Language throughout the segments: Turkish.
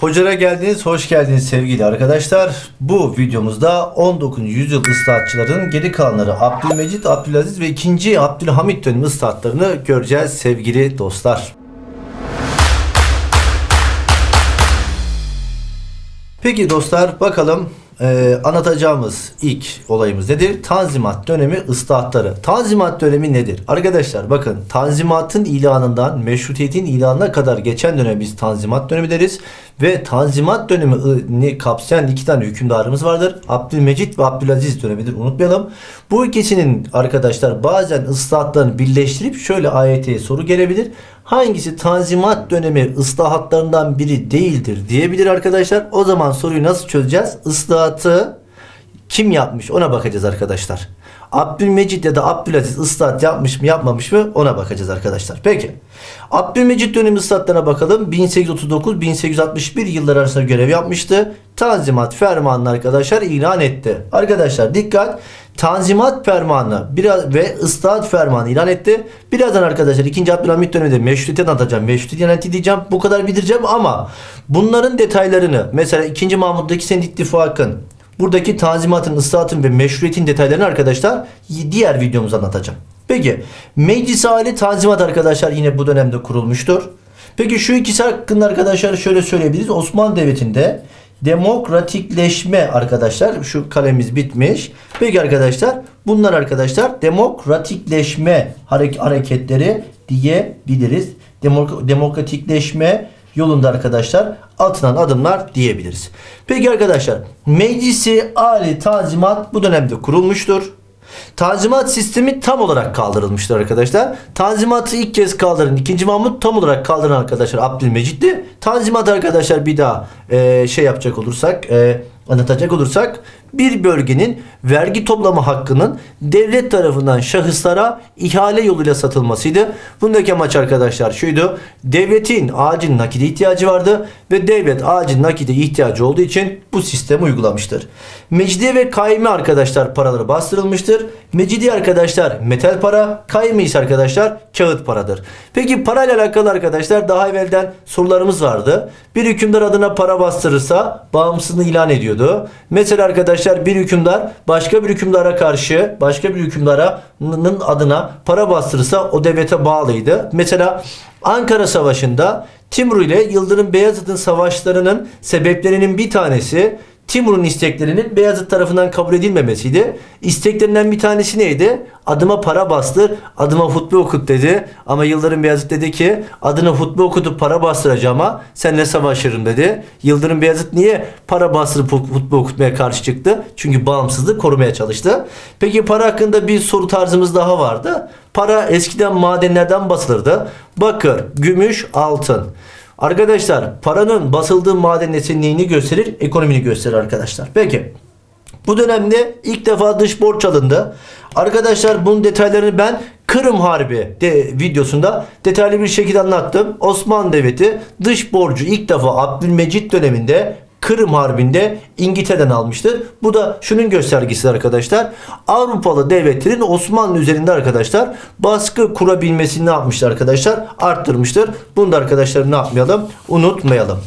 Hocalara geldiniz, hoş geldiniz sevgili arkadaşlar. Bu videomuzda 19. yüzyıl ıslahatçıların geri kalanları Abdülmecit, Abdülaziz ve 2. Abdülhamit dönemi ıslahatlarını göreceğiz sevgili dostlar. Peki dostlar bakalım e, anlatacağımız ilk olayımız nedir? Tanzimat dönemi ıslahatları. Tanzimat dönemi nedir? Arkadaşlar bakın Tanzimat'ın ilanından meşrutiyetin ilanına kadar geçen döneme biz Tanzimat dönemi deriz. Ve Tanzimat dönemini kapsayan iki tane hükümdarımız vardır. Abdülmecit ve Abdülaziz dönemidir unutmayalım. Bu ikisinin arkadaşlar bazen ıslahatlarını birleştirip şöyle ayete soru gelebilir. Hangisi Tanzimat dönemi ıslahatlarından biri değildir diyebilir arkadaşlar. O zaman soruyu nasıl çözeceğiz? Islahatı kim yapmış ona bakacağız arkadaşlar. Abdülmecit ya da Abdülaziz ıslahat yapmış mı yapmamış mı ona bakacağız arkadaşlar. Peki. Abdülmecit dönemi ıslahatlarına bakalım. 1839-1861 yıllar arasında görev yapmıştı. Tanzimat fermanını arkadaşlar ilan etti. Arkadaşlar dikkat. Tanzimat fermanı biraz ve ıslahat fermanı ilan etti. Birazdan arkadaşlar 2. Abdülhamit döneminde meşrutiyet anlatacağım. Meşrutiyet ilan diyeceğim. Bu kadar bildireceğim ama bunların detaylarını mesela 2. Mahmut'taki Senet İttifakı'nın Buradaki tanzimatın, ıslahatın ve meşruiyetin detaylarını arkadaşlar diğer videomuzda anlatacağım. Peki meclis hali tanzimat arkadaşlar yine bu dönemde kurulmuştur. Peki şu ikisi hakkında arkadaşlar şöyle söyleyebiliriz. Osmanlı Devleti'nde demokratikleşme arkadaşlar şu kalemiz bitmiş. Peki arkadaşlar bunlar arkadaşlar demokratikleşme harek- hareketleri diyebiliriz. Demok- demokratikleşme yolunda arkadaşlar atılan adımlar diyebiliriz. Peki arkadaşlar meclisi Ali Tanzimat bu dönemde kurulmuştur. Tanzimat sistemi tam olarak kaldırılmıştır arkadaşlar. Tanzimatı ilk kez kaldıran 2. Mahmut tam olarak kaldıran arkadaşlar Abdülmecit'ti. Tanzimat arkadaşlar bir daha e, şey yapacak olursak e, anlatacak olursak bir bölgenin vergi toplama hakkının devlet tarafından şahıslara ihale yoluyla satılmasıydı. Bundaki amaç arkadaşlar şuydu. Devletin acil nakide ihtiyacı vardı ve devlet acil nakide ihtiyacı olduğu için bu sistemi uygulamıştır. Mecidiye ve kaime arkadaşlar paraları bastırılmıştır. Mecidiye arkadaşlar metal para, kaime ise arkadaşlar kağıt paradır. Peki parayla alakalı arkadaşlar daha evvelden sorularımız vardı. Bir hükümdar adına para bastırırsa bağımsızlığını ilan ediyordu. Mesela arkadaşlar bir hükümdar başka bir hükümdara karşı başka bir hükümdara'nın adına para bastırırsa o devlete bağlıydı. Mesela Ankara Savaşı'nda Timur ile Yıldırım Beyazıt'ın savaşlarının sebeplerinin bir tanesi Timur'un isteklerinin Beyazıt tarafından kabul edilmemesiydi. İsteklerinden bir tanesi neydi? Adıma para bastır, adıma hutbe okut dedi. Ama Yıldırım Beyazıt dedi ki adına hutbe okutup para bastıracağıma seninle savaşırım dedi. Yıldırım Beyazıt niye para bastırıp hutbe okutmaya karşı çıktı? Çünkü bağımsızlığı korumaya çalıştı. Peki para hakkında bir soru tarzımız daha vardı. Para eskiden madenlerden basılırdı. Bakır, gümüş, altın. Arkadaşlar paranın basıldığı maden neyini gösterir? Ekonomini gösterir arkadaşlar. Peki. Bu dönemde ilk defa dış borç alındı. Arkadaşlar bunun detaylarını ben Kırım Harbi de videosunda detaylı bir şekilde anlattım. Osmanlı Devleti dış borcu ilk defa Abdülmecit döneminde Kırım Harbi'nde İngiltere'den almıştır. Bu da şunun göstergesi arkadaşlar. Avrupalı devletlerin Osmanlı üzerinde arkadaşlar baskı kurabilmesini ne yapmışlar arkadaşlar? Arttırmıştır. Bunu da arkadaşlar ne yapmayalım? Unutmayalım.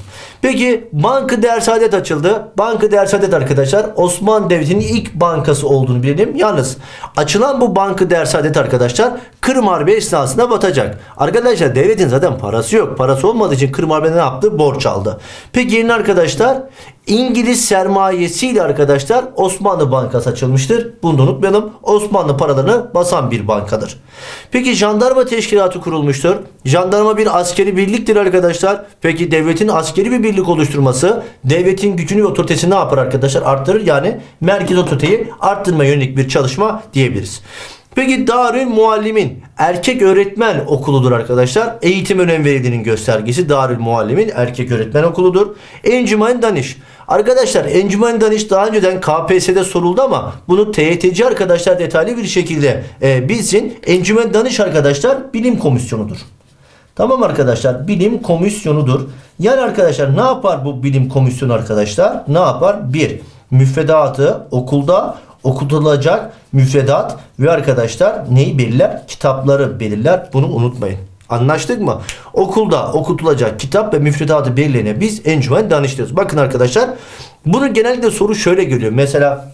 Peki Bankı Değer açıldı. Bankı Değer arkadaşlar Osmanlı Devleti'nin ilk bankası olduğunu bilelim. Yalnız açılan bu Bankı Değer arkadaşlar Kırım Harbi esnasında batacak. Arkadaşlar devletin zaten parası yok. Parası olmadığı için Kırım Harbi'ne ne yaptı? Borç aldı. Peki yeni arkadaşlar İngiliz sermayesiyle arkadaşlar Osmanlı Bankası açılmıştır. Bunu da unutmayalım. Osmanlı paralarını basan bir bankadır. Peki jandarma teşkilatı kurulmuştur. Jandarma bir askeri birliktir arkadaşlar. Peki devletin askeri bir birlik oluşturması devletin gücünü ve otoritesini ne yapar arkadaşlar? Arttırır. Yani merkez otoriteyi arttırma yönelik bir çalışma diyebiliriz. Peki Darül Muallimin erkek öğretmen okuludur arkadaşlar. Eğitim önem verildiğinin göstergesi Darül Muallimin erkek öğretmen okuludur. Encümen Daniş. Arkadaşlar Encümen Daniş daha önceden KPSS'de soruldu ama bunu TYT'ci arkadaşlar detaylı bir şekilde e, bilsin. Encümen Daniş arkadaşlar bilim komisyonudur. Tamam arkadaşlar bilim komisyonudur. Yani arkadaşlar ne yapar bu bilim komisyonu arkadaşlar? Ne yapar? Bir müfredatı okulda okutulacak müfredat ve arkadaşlar neyi belirler? Kitapları belirler. Bunu unutmayın. Anlaştık mı? Okulda okutulacak kitap ve müfredatı belirleyene biz encümen danıştırıyoruz. Bakın arkadaşlar bunu genellikle soru şöyle geliyor. Mesela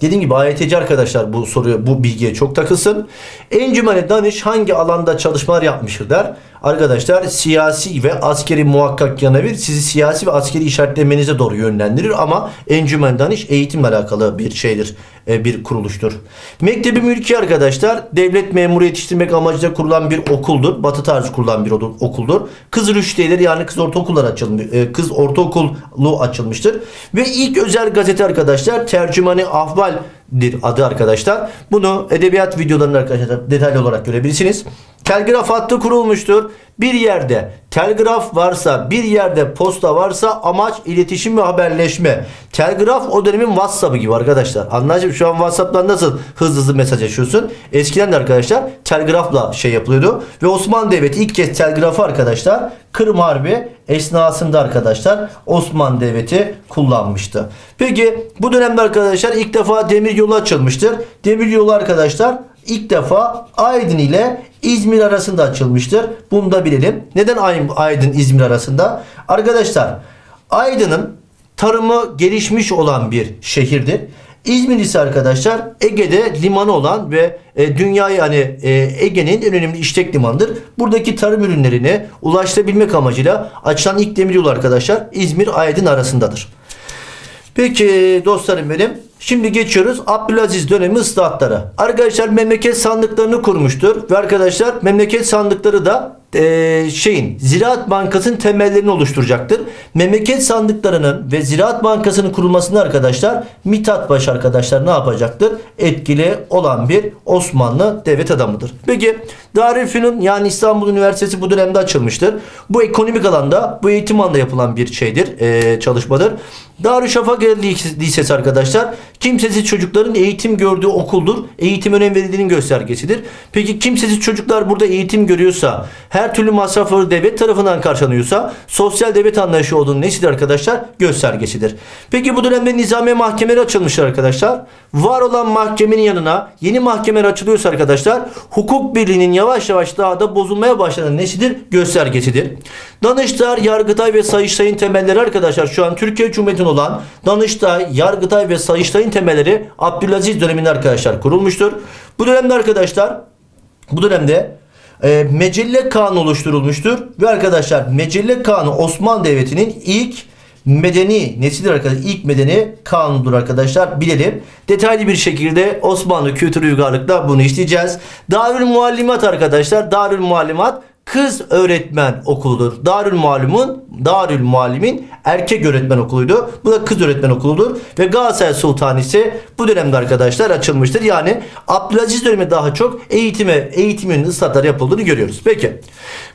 Dediğim gibi AYTC arkadaşlar bu soruya bu bilgiye çok takılsın. Encümene danış hangi alanda çalışmalar yapmıştır der. Arkadaşlar siyasi ve askeri muhakkak yanabilir. Sizi siyasi ve askeri işaretlemenize doğru yönlendirir ama encümen danış eğitimle alakalı bir şeydir. e, Bir kuruluştur. Mektebi mülki arkadaşlar devlet memuru yetiştirmek amacıyla kurulan bir okuldur. Batı tarzı kurulan bir okuldur. Kız rüştiyeleri yani kız ortaokullar açılmış. e, Kız ortaokulu açılmıştır. Ve ilk özel gazete arkadaşlar tercümanı ahvaldir adı arkadaşlar. Bunu edebiyat videolarında arkadaşlar detaylı olarak görebilirsiniz. Telgraf hattı kurulmuştur. Bir yerde telgraf varsa, bir yerde posta varsa amaç iletişim ve haberleşme. Telgraf o dönemin WhatsApp'ı gibi arkadaşlar. Anlaşıldı şu an WhatsApp'tan nasıl hızlı hızlı mesaj yaşıyorsun? Eskiden de arkadaşlar telgrafla şey yapılıyordu. Ve Osmanlı Devleti ilk kez telgrafı arkadaşlar Kırım Harbi esnasında arkadaşlar Osmanlı Devleti kullanmıştı. Peki bu dönemde arkadaşlar ilk defa demir yolu açılmıştır. Demir yolu arkadaşlar ilk defa Aydın ile İzmir arasında açılmıştır. Bunu da bilelim. Neden Ay- Aydın İzmir arasında? Arkadaşlar Aydın'ın tarımı gelişmiş olan bir şehirdir. İzmir ise arkadaşlar Ege'de limanı olan ve e, dünyayı hani e, Ege'nin en önemli işlek limanıdır. Buradaki tarım ürünlerini ulaştırabilmek amacıyla açılan ilk demiryolu arkadaşlar İzmir Aydın arasındadır. Peki dostlarım benim. Şimdi geçiyoruz Abdülaziz dönemi ıslahatları. Arkadaşlar memleket sandıklarını kurmuştur. Ve arkadaşlar memleket sandıkları da eee, şeyin Ziraat Bankası'nın temellerini oluşturacaktır. Memleket sandıklarının ve Ziraat Bankası'nın kurulmasında arkadaşlar Mithat Paşa arkadaşlar ne yapacaktır? Etkili olan bir Osmanlı devlet adamıdır. Peki Darülfünun yani İstanbul Üniversitesi bu dönemde açılmıştır. Bu ekonomik alanda bu eğitim alanda yapılan bir şeydir, eee, çalışmadır. Darüşşafaka Lisesi arkadaşlar kimsesiz çocukların eğitim gördüğü okuldur. Eğitim önem verildiğinin göstergesidir. Peki kimsesiz çocuklar burada eğitim görüyorsa, her türlü masrafları devlet tarafından karşılanıyorsa sosyal devlet anlayışı olduğunu nesidir arkadaşlar? Göstergesidir. Peki bu dönemde nizamiye mahkemeleri açılmıştır arkadaşlar. Var olan mahkemenin yanına yeni mahkemeler açılıyorsa arkadaşlar hukuk birliğinin yavaş yavaş daha da bozulmaya başlanan nesidir? Göstergesidir. Danıştay, Yargıtay ve Sayıştay'ın temelleri arkadaşlar şu an Türkiye Cumhuriyeti'nin olan Danıştay, Yargıtay ve Sayıştay'ın temelleri Abdülaziz döneminde arkadaşlar kurulmuştur. Bu dönemde arkadaşlar bu dönemde e, Mecelle Kanunu oluşturulmuştur ve arkadaşlar Mecelle Kanunu Osmanlı Devleti'nin ilk medeni nesidir arkadaşlar? İlk medeni kanunudur arkadaşlar. Bilelim. Detaylı bir şekilde Osmanlı kültür uygarlıkla bunu işleyeceğiz. Darül Muallimat arkadaşlar. Darül Muallimat kız öğretmen okuludur. Darül Muallimun, Darül Muallimin erkek öğretmen okuluydu. Bu da kız öğretmen okuludur. Ve Galatasaray Sultanisi bu dönemde arkadaşlar açılmıştır. Yani Abdülaziz dönemi daha çok eğitime, eğitim yönünde ıslatlar yapıldığını görüyoruz. Peki.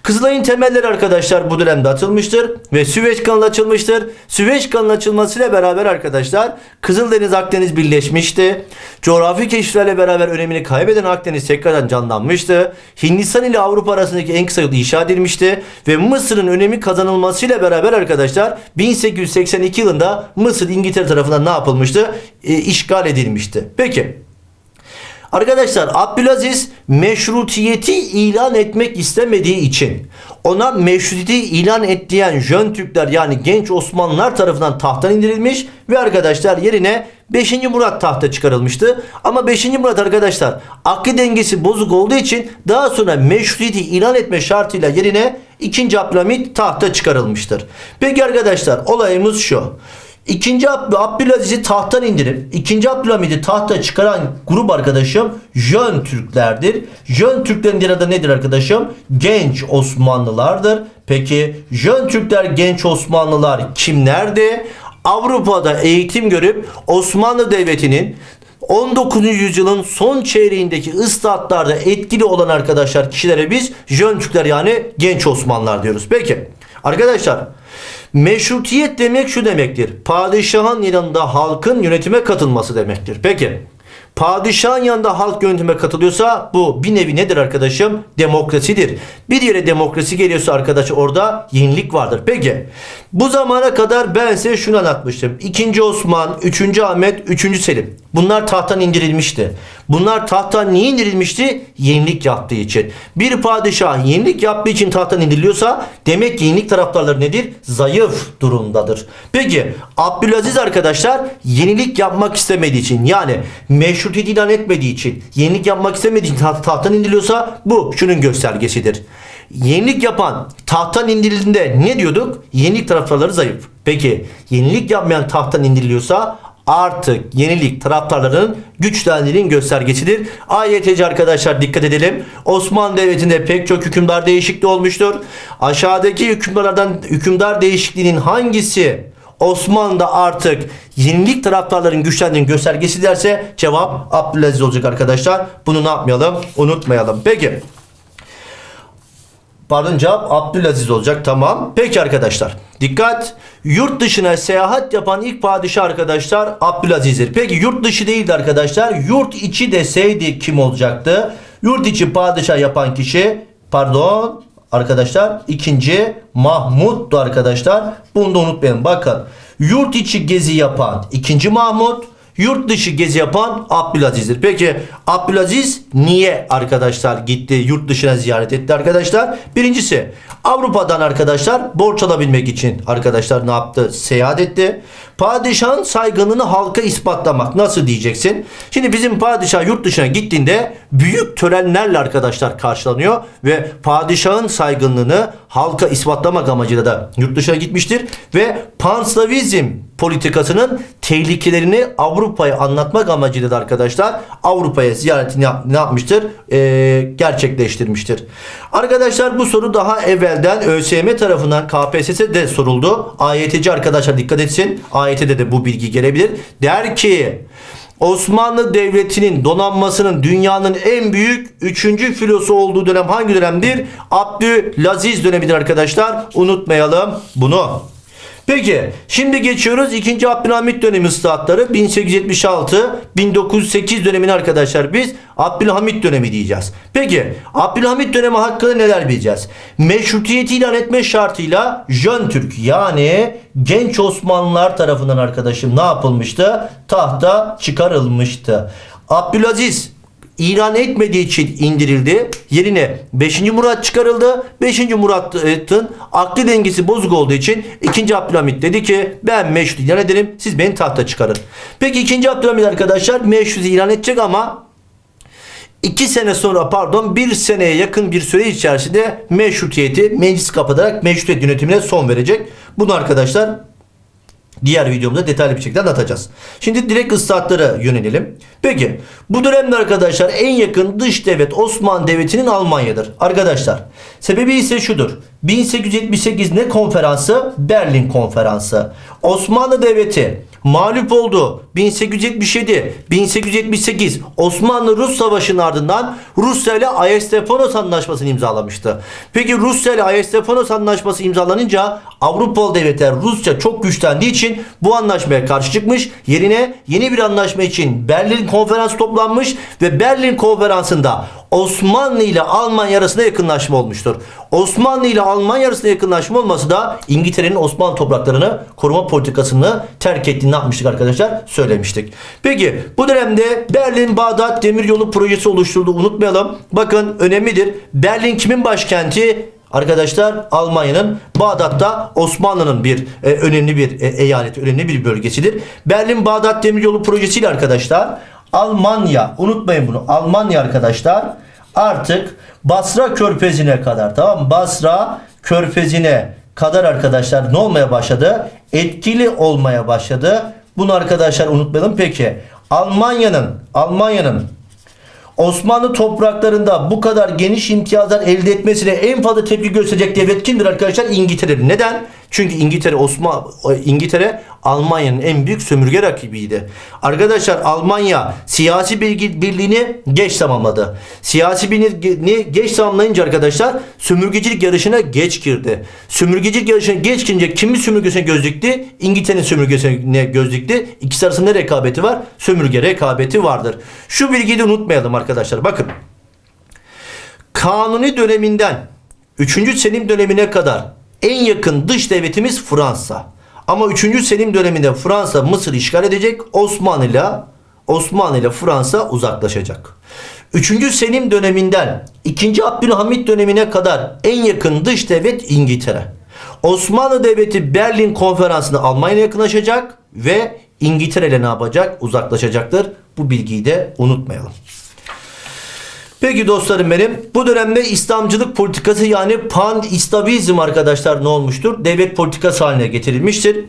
Kızılay'ın temelleri arkadaşlar bu dönemde atılmıştır. Ve Süveyş kanalı açılmıştır. Süveyş kanalı açılmasıyla beraber arkadaşlar Kızıldeniz Akdeniz birleşmişti. Coğrafi keşiflerle beraber önemini kaybeden Akdeniz tekrardan canlanmıştı. Hindistan ile Avrupa arasındaki en kısa yol inşa edilmişti. Ve Mısır'ın önemi kazanılmasıyla beraber arkadaşlar 1882 yılında Mısır İngiltere tarafından ne yapılmıştı? E, işgal edilmişti. Peki. Arkadaşlar Abdülaziz meşrutiyeti ilan etmek istemediği için ona meşrutiyeti ilan et diyen Jön Türkler yani genç Osmanlılar tarafından tahttan indirilmiş ve arkadaşlar yerine 5. Murat tahta çıkarılmıştı. Ama 5. Murat arkadaşlar akli dengesi bozuk olduğu için daha sonra meşrutiyeti ilan etme şartıyla yerine 2. Abdülhamit tahta çıkarılmıştır. Peki arkadaşlar olayımız şu. İkinci Ab Abdülaziz'i tahttan indirip ikinci Abdülhamid'i tahta çıkaran grup arkadaşım Jön Türklerdir. Jön Türklerin diğer adı nedir arkadaşım? Genç Osmanlılardır. Peki Jön Türkler genç Osmanlılar kimlerdi? Avrupa'da eğitim görüp Osmanlı Devleti'nin 19. yüzyılın son çeyreğindeki ıslahatlarda etkili olan arkadaşlar kişilere biz Jön Türkler yani genç Osmanlılar diyoruz. Peki arkadaşlar Meşrutiyet demek şu demektir. Padişahın yanında halkın yönetime katılması demektir. Peki padişahın yanında halk yönetime katılıyorsa bu bir nevi nedir arkadaşım? Demokrasidir. Bir yere demokrasi geliyorsa arkadaş orada yenilik vardır. Peki bu zamana kadar ben size şunu anlatmıştım. 2. Osman, 3. Ahmet, 3. Selim. Bunlar tahttan indirilmişti. Bunlar tahttan niye indirilmişti? Yenilik yaptığı için. Bir padişah yenilik yaptığı için tahttan indiriliyorsa demek ki yenilik taraftarları nedir? Zayıf durumdadır. Peki Abdülaziz arkadaşlar yenilik yapmak istemediği için yani meşrutiyet ilan etmediği için yenilik yapmak istemediği için taht- tahttan indiriliyorsa bu şunun göstergesidir. Yenilik yapan tahttan indirildiğinde ne diyorduk? Yenilik taraftarları zayıf. Peki yenilik yapmayan tahttan indiriliyorsa artık yenilik taraftarlarının güçlendiğinin göstergesidir. AYTC arkadaşlar dikkat edelim. Osmanlı Devleti'nde pek çok hükümdar değişikliği olmuştur. Aşağıdaki hükümdarlardan hükümdar değişikliğinin hangisi Osmanlı'da artık yenilik taraftarların güçlendiğinin göstergesi derse cevap Abdülaziz olacak arkadaşlar. Bunu ne yapmayalım? Unutmayalım. Peki. Pardon cevap Abdülaziz olacak tamam. Peki arkadaşlar dikkat. Yurt dışına seyahat yapan ilk padişah arkadaşlar Abdülaziz'dir. Peki yurt dışı değildi arkadaşlar. Yurt içi deseydi kim olacaktı? Yurt içi padişah yapan kişi pardon arkadaşlar ikinci Mahmut'tu arkadaşlar. Bunu da unutmayın. Bakın yurt içi gezi yapan ikinci Mahmut Yurt dışı gezi yapan Abdülaziz'dir. Peki Abdülaziz niye arkadaşlar gitti yurt dışına ziyaret etti arkadaşlar? Birincisi Avrupa'dan arkadaşlar borç alabilmek için arkadaşlar ne yaptı? Seyahat etti. Padişahın saygınlığını halka ispatlamak. Nasıl diyeceksin? Şimdi bizim padişah yurt dışına gittiğinde büyük törenlerle arkadaşlar karşılanıyor ve padişahın saygınlığını halka ispatlamak amacıyla da yurt dışına gitmiştir ve panslavizm politikasının tehlikelerini Avrupa'ya anlatmak amacıyla da arkadaşlar Avrupa'ya ziyaretini yap- yapmıştır? Ee, gerçekleştirmiştir. Arkadaşlar bu soru daha evvelden ÖSYM tarafından KPSS'de de soruldu. AYT'ci arkadaşlar dikkat etsin. AYT'de de bu bilgi gelebilir. Der ki Osmanlı Devleti'nin donanmasının dünyanın en büyük 3. filosu olduğu dönem hangi dönemdir? Abdülaziz dönemidir arkadaşlar. Unutmayalım bunu. Peki şimdi geçiyoruz 2. Abdülhamit dönemi ıslahatları 1876-1908 dönemini arkadaşlar biz Abdülhamit dönemi diyeceğiz. Peki Abdülhamit dönemi hakkında neler bileceğiz? Meşrutiyeti ilan etme şartıyla Jön Türk yani genç Osmanlılar tarafından arkadaşım ne yapılmıştı? Tahta çıkarılmıştı. Abdülaziz ilan etmediği için indirildi. Yerine 5. Murat çıkarıldı. 5. Murat'ın akli dengesi bozuk olduğu için 2. Abdülhamit dedi ki ben meşrut ilan ederim. Siz beni tahta çıkarın. Peki 2. Abdülhamit arkadaşlar meşrut ilan edecek ama 2 sene sonra pardon bir seneye yakın bir süre içerisinde meşrutiyeti meclis kapatarak meşrutiyet yönetimine son verecek. Bunu arkadaşlar Diğer videomda detaylı bir şekilde anlatacağız. Şimdi direkt ıslahatlara yönelelim. Peki bu dönemde arkadaşlar en yakın dış devlet Osmanlı Devleti'nin Almanya'dır. Arkadaşlar sebebi ise şudur. 1878 ne konferansı? Berlin konferansı. Osmanlı Devleti mağlup oldu. 1877, 1878 Osmanlı-Rus Savaşı'nın ardından Rusya ile Ayestefanos Anlaşması'nı imzalamıştı. Peki Rusya ile Ayestefanos Anlaşması imzalanınca Avrupalı devletler Rusya çok güçlendiği için bu anlaşmaya karşı çıkmış. Yerine yeni bir anlaşma için Berlin konferansı toplanmış ve Berlin konferansında Osmanlı ile Almanya arasında yakınlaşma olmuştur. Osmanlı ile Almanya arasında yakınlaşma olması da İngiltere'nin Osmanlı topraklarını koruma politikasını terk ettiğini yapmıştık arkadaşlar? Söylemiştik. Peki bu dönemde Berlin-Bağdat Demiryolu projesi oluşturuldu. Unutmayalım. Bakın önemlidir. Berlin kimin başkenti? Arkadaşlar Almanya'nın Bağdat'ta Osmanlı'nın bir e, önemli bir e, eyaleti, önemli bir bölgesidir. Berlin-Bağdat Demiryolu projesiyle arkadaşlar Almanya, unutmayın bunu. Almanya arkadaşlar artık Basra Körfezi'ne kadar tamam? Basra Körfezi'ne kadar arkadaşlar ne olmaya başladı? Etkili olmaya başladı. Bunu arkadaşlar unutmayalım. Peki Almanya'nın Almanya'nın Osmanlı topraklarında bu kadar geniş imtiyazlar elde etmesine en fazla tepki gösterecek devlet kimdir arkadaşlar? İngiltere. Neden? Çünkü İngiltere Osman İngiltere Almanya'nın en büyük sömürge rakibiydi. Arkadaşlar Almanya siyasi bilgi birliğini geç tamamladı. Siyasi birliğini geç tamamlayınca arkadaşlar sömürgecilik yarışına geç girdi. Sömürgecilik yarışına geç girince kimin sömürgesine göz dikti? İngiltere'nin sömürgesine göz dikti. İkisi arasında rekabeti var? Sömürge rekabeti vardır. Şu bilgiyi de unutmayalım arkadaşlar. Bakın. Kanuni döneminden 3. Selim dönemine kadar en yakın dış devletimiz Fransa. Ama 3. Selim döneminde Fransa Mısır işgal edecek. Osmanlı ile Osmanlı ile Fransa uzaklaşacak. 3. Selim döneminden 2. Abdülhamit dönemine kadar en yakın dış devlet İngiltere. Osmanlı Devleti Berlin konferansını Almanya'ya yakınlaşacak ve İngiltere ile ne yapacak? Uzaklaşacaktır. Bu bilgiyi de unutmayalım. Peki dostlarım benim bu dönemde İslamcılık politikası yani pan İslamizm arkadaşlar ne olmuştur? Devlet politikası haline getirilmiştir.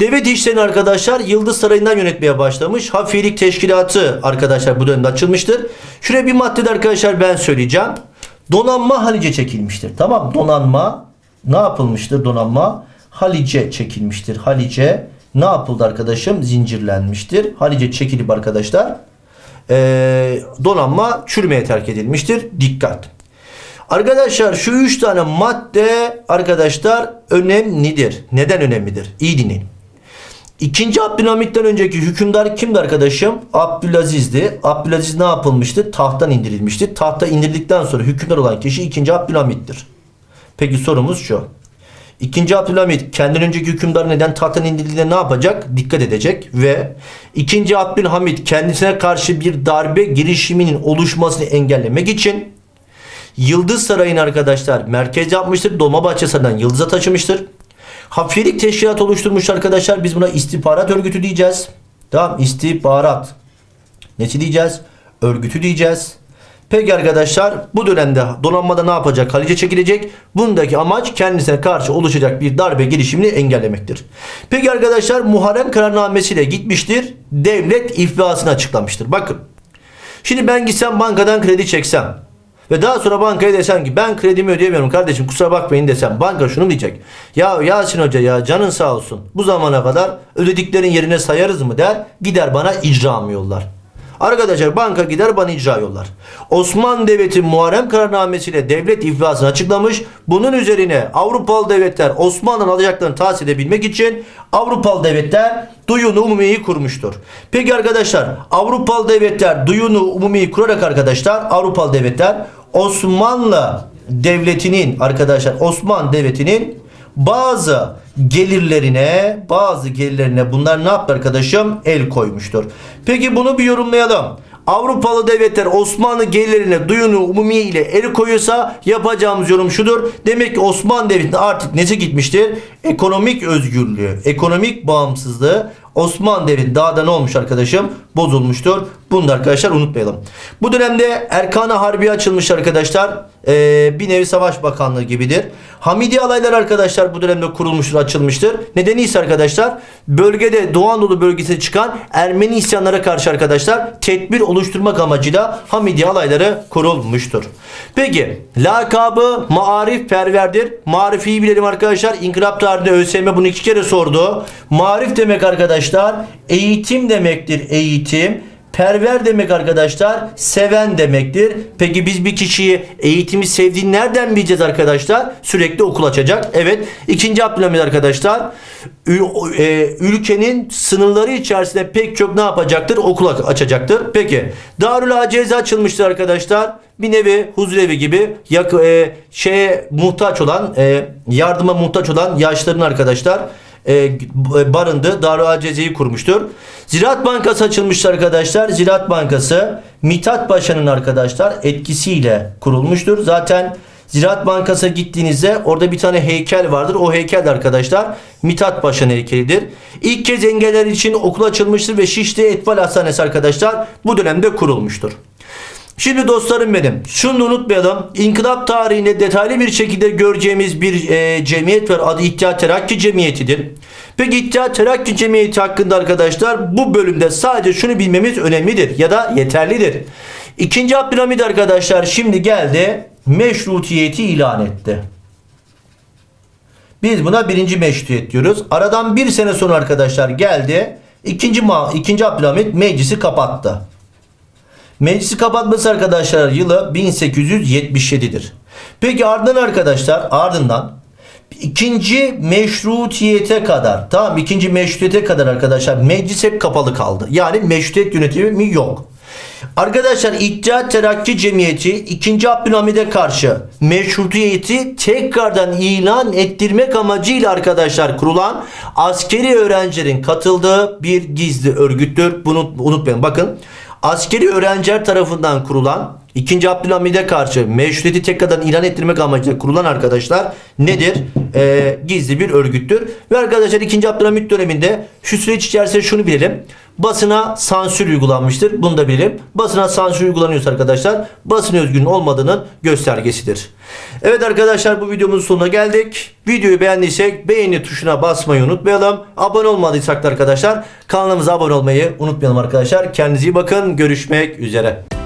Devlet işlerini arkadaşlar Yıldız Sarayı'ndan yönetmeye başlamış. Hafiyelik Teşkilatı arkadaşlar bu dönemde açılmıştır. Şuraya bir maddede arkadaşlar ben söyleyeceğim. Donanma Halice çekilmiştir. Tamam donanma ne yapılmıştır donanma? Halice çekilmiştir. Halice ne yapıldı arkadaşım? Zincirlenmiştir. Halice çekilip arkadaşlar ee, donanma çürümeye terk edilmiştir. Dikkat. Arkadaşlar şu üç tane madde arkadaşlar önemlidir. Neden önemlidir? İyi dinleyin. İkinci Abdülhamit'ten önceki hükümdar kimdi arkadaşım? Abdülaziz'di. Abdülaziz ne yapılmıştı? Tahttan indirilmişti. Tahta indirildikten sonra hükümdar olan kişi ikinci Abdülhamit'tir. Peki sorumuz şu. İkinci Abdülhamit kendinden önceki hükümdar neden tahttan indirildiğinde ne yapacak? Dikkat edecek ve ikinci Abdülhamit kendisine karşı bir darbe girişiminin oluşmasını engellemek için Yıldız Sarayı'nı arkadaşlar merkez yapmıştır. Dolmabahçe Sarayı'ndan Yıldız'a taşımıştır. Hafiyelik teşkilat oluşturmuş arkadaşlar. Biz buna istihbarat örgütü diyeceğiz. Tamam istihbarat. Nesi diyeceğiz? Örgütü diyeceğiz. Peki arkadaşlar bu dönemde donanmada ne yapacak? Halice çekilecek. Bundaki amaç kendisine karşı oluşacak bir darbe girişimini engellemektir. Peki arkadaşlar Muharrem kararnamesiyle gitmiştir. Devlet iflasını açıklamıştır. Bakın. Şimdi ben gitsem bankadan kredi çeksem ve daha sonra bankaya desem ki ben kredimi ödeyemiyorum kardeşim kusura bakmayın desem banka şunu diyecek. Ya Yasin Hoca ya canın sağ olsun bu zamana kadar ödediklerin yerine sayarız mı der gider bana icra yollar. Arkadaşlar banka gider bana icra yollar. Osmanlı Devleti Muharrem kararnamesiyle devlet iflasını açıklamış. Bunun üzerine Avrupalı devletler Osmanlı'nın alacaklarını tahsil edebilmek için Avrupalı devletler duyunu umumiyi kurmuştur. Peki arkadaşlar Avrupalı devletler duyunu umumiyi kurarak arkadaşlar Avrupalı devletler Osmanlı devletinin arkadaşlar Osmanlı devletinin bazı gelirlerine bazı gelirlerine bunlar ne yaptı arkadaşım? El koymuştur. Peki bunu bir yorumlayalım. Avrupalı devletler Osmanlı gelirlerine duyunu umumiye ile el koyuyorsa yapacağımız yorum şudur. Demek ki Osmanlı devletinin artık nesi gitmiştir? Ekonomik özgürlüğü, ekonomik bağımsızlığı Osmanlı Devleti daha da ne olmuş arkadaşım? Bozulmuştur. Bunu da arkadaşlar unutmayalım. Bu dönemde Erkan-ı Harbi açılmış arkadaşlar. Ee, bir nevi savaş bakanlığı gibidir. Hamidi alaylar arkadaşlar bu dönemde kurulmuştur, açılmıştır. Nedeni ise arkadaşlar bölgede Doğu Anadolu bölgesine çıkan Ermeni isyanlara karşı arkadaşlar tedbir oluşturmak amacıyla Hamidi alayları kurulmuştur. Peki lakabı marif perverdir. Marifiyi bilelim arkadaşlar. İnkılap tarihinde ÖSYM bunu iki kere sordu. Marif demek arkadaşlar eğitim demektir eğitim. Perver demek arkadaşlar seven demektir. Peki biz bir kişiyi eğitimi sevdiğini nereden bileceğiz arkadaşlar? Sürekli okul açacak. Evet. İkinci Abdülhamit arkadaşlar e, ülkenin sınırları içerisinde pek çok ne yapacaktır? Okul açacaktır. Peki. Darül Aceze açılmıştır arkadaşlar. Bir nevi huzurevi gibi yak, e, şeye muhtaç olan e, yardıma muhtaç olan yaşların arkadaşlar e, barındı. Darül Aceze'yi kurmuştur. Ziraat Bankası açılmıştır arkadaşlar. Ziraat Bankası Mithat Paşa'nın arkadaşlar etkisiyle kurulmuştur. Zaten Ziraat Bankası gittiğinizde orada bir tane heykel vardır. O heykel arkadaşlar Mithat Paşa'nın heykelidir. İlk kez engeller için okul açılmıştır ve Şişli Etfal Hastanesi arkadaşlar bu dönemde kurulmuştur. Şimdi dostlarım benim şunu unutmayalım. İnkılap tarihinde detaylı bir şekilde göreceğimiz bir e, cemiyet var. Adı İttihat Terakki Cemiyeti'dir. Peki İttihat Terakki Cemiyeti hakkında arkadaşlar bu bölümde sadece şunu bilmemiz önemlidir ya da yeterlidir. İkinci Abdülhamid arkadaşlar şimdi geldi meşrutiyeti ilan etti. Biz buna birinci meşrutiyet diyoruz. Aradan bir sene sonra arkadaşlar geldi. İkinci, ikinci Abdülhamid meclisi kapattı. Meclisi kapatması arkadaşlar yılı 1877'dir. Peki ardından arkadaşlar ardından ikinci meşrutiyete kadar tamam ikinci meşrutiyete kadar arkadaşlar meclis hep kapalı kaldı. Yani meşrutiyet yönetimi yok. Arkadaşlar İttihat Terakki Cemiyeti 2. Abdülhamid'e karşı meşrutiyeti tekrardan ilan ettirmek amacıyla arkadaşlar kurulan askeri öğrencilerin katıldığı bir gizli örgüttür. Bunu unutmayın. Bakın askeri öğrenciler tarafından kurulan 2. Abdülhamid'e karşı meşrutiyeti tekrardan ilan ettirmek amacıyla kurulan arkadaşlar nedir? Ee, gizli bir örgüttür. Ve arkadaşlar 2. Abdülhamid döneminde şu süreç içerisinde şunu bilelim. Basına sansür uygulanmıştır. Bunu da bilelim. Basına sansür uygulanıyorsa arkadaşlar basın özgürlüğünün olmadığının göstergesidir. Evet arkadaşlar bu videomuzun sonuna geldik. Videoyu beğendiysek beğeni tuşuna basmayı unutmayalım. Abone olmadıysak da arkadaşlar kanalımıza abone olmayı unutmayalım arkadaşlar. Kendinize iyi bakın. Görüşmek üzere.